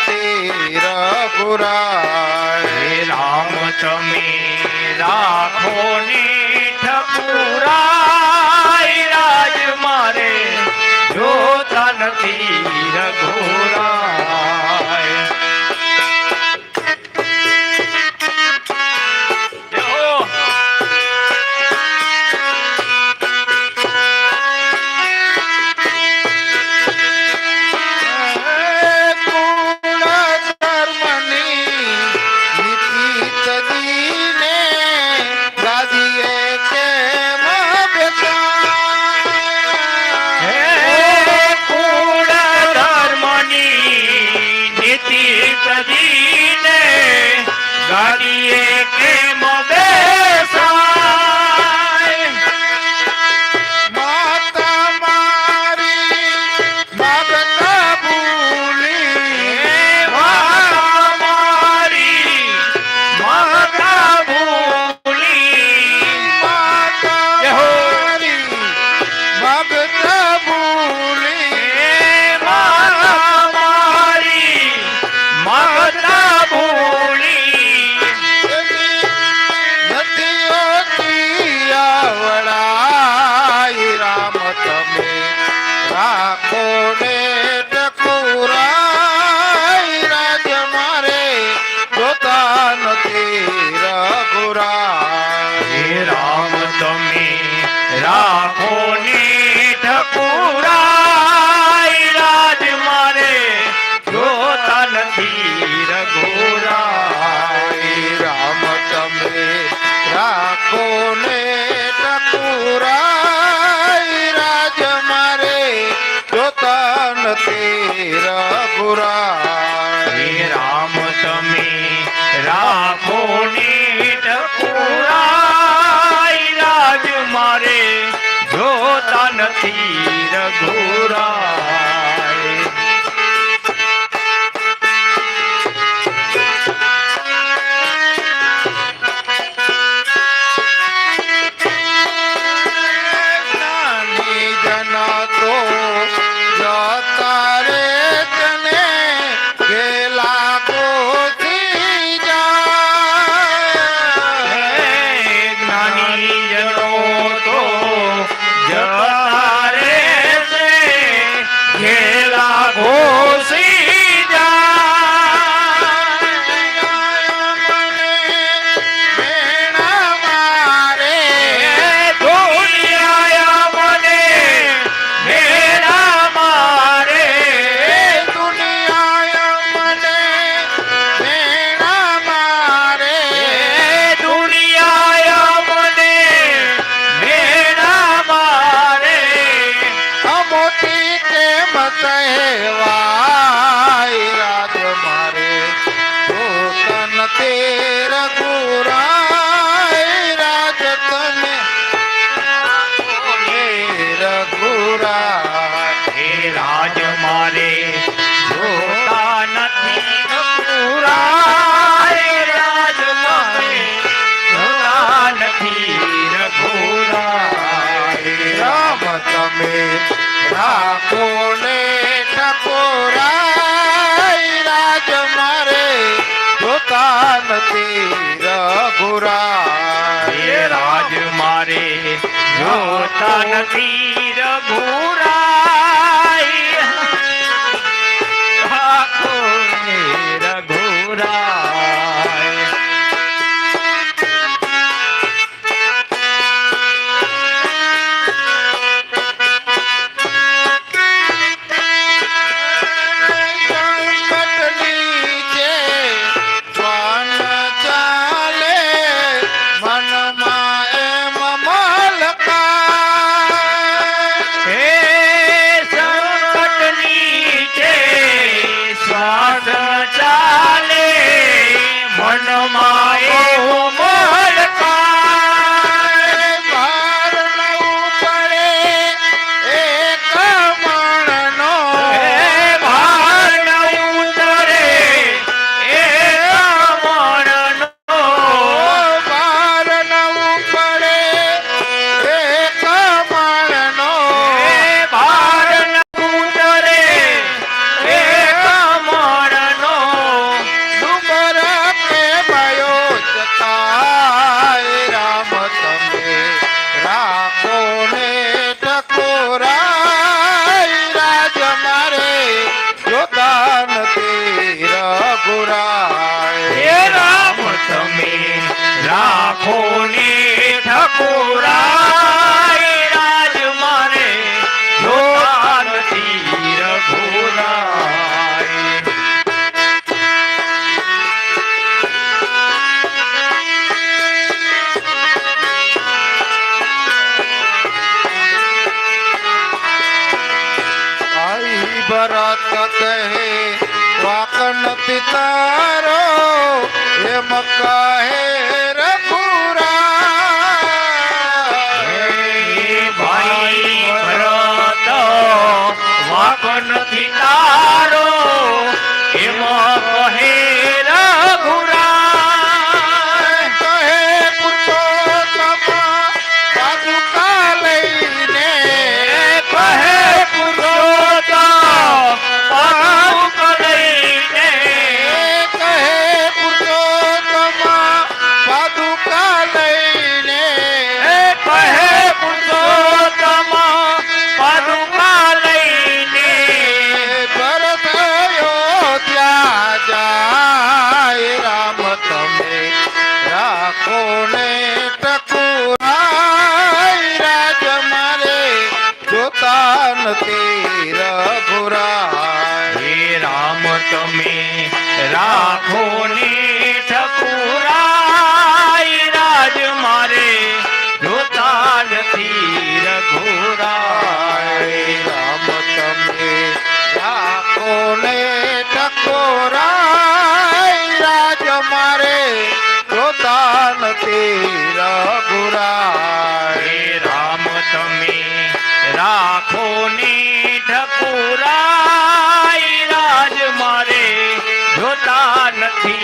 પતિ રઘુરા હે રામ તમે રાખો ને ઠપુરા રાજ મારે જોતા નથી રઘુરા. ಮಾಡಿ Domin la નથી રઘુરા પૂરા હે રાજ મારે. જોતા નથી પૂરા હે રાજ મારે. જોતા નથી રઘુરા હે રામ તમે રાખો રાજ જોતા નથી રઘુરા બરકત હે વાકન પિતારો હે મક્કા હે વાકન પિતારો હે મક્કા ટકુરાય રાજ મારે જોતા નથી રઘુરાય. હે રામ તમે રાખો ને ઠકુરાય રાજ મારે જોતા નથી રઘુરાય. રામ તમે રાખો ને રોતા નથી રઘુરા હે રામ તમે રાખો ને ઠકુરા રાજ મારે જોતા નથી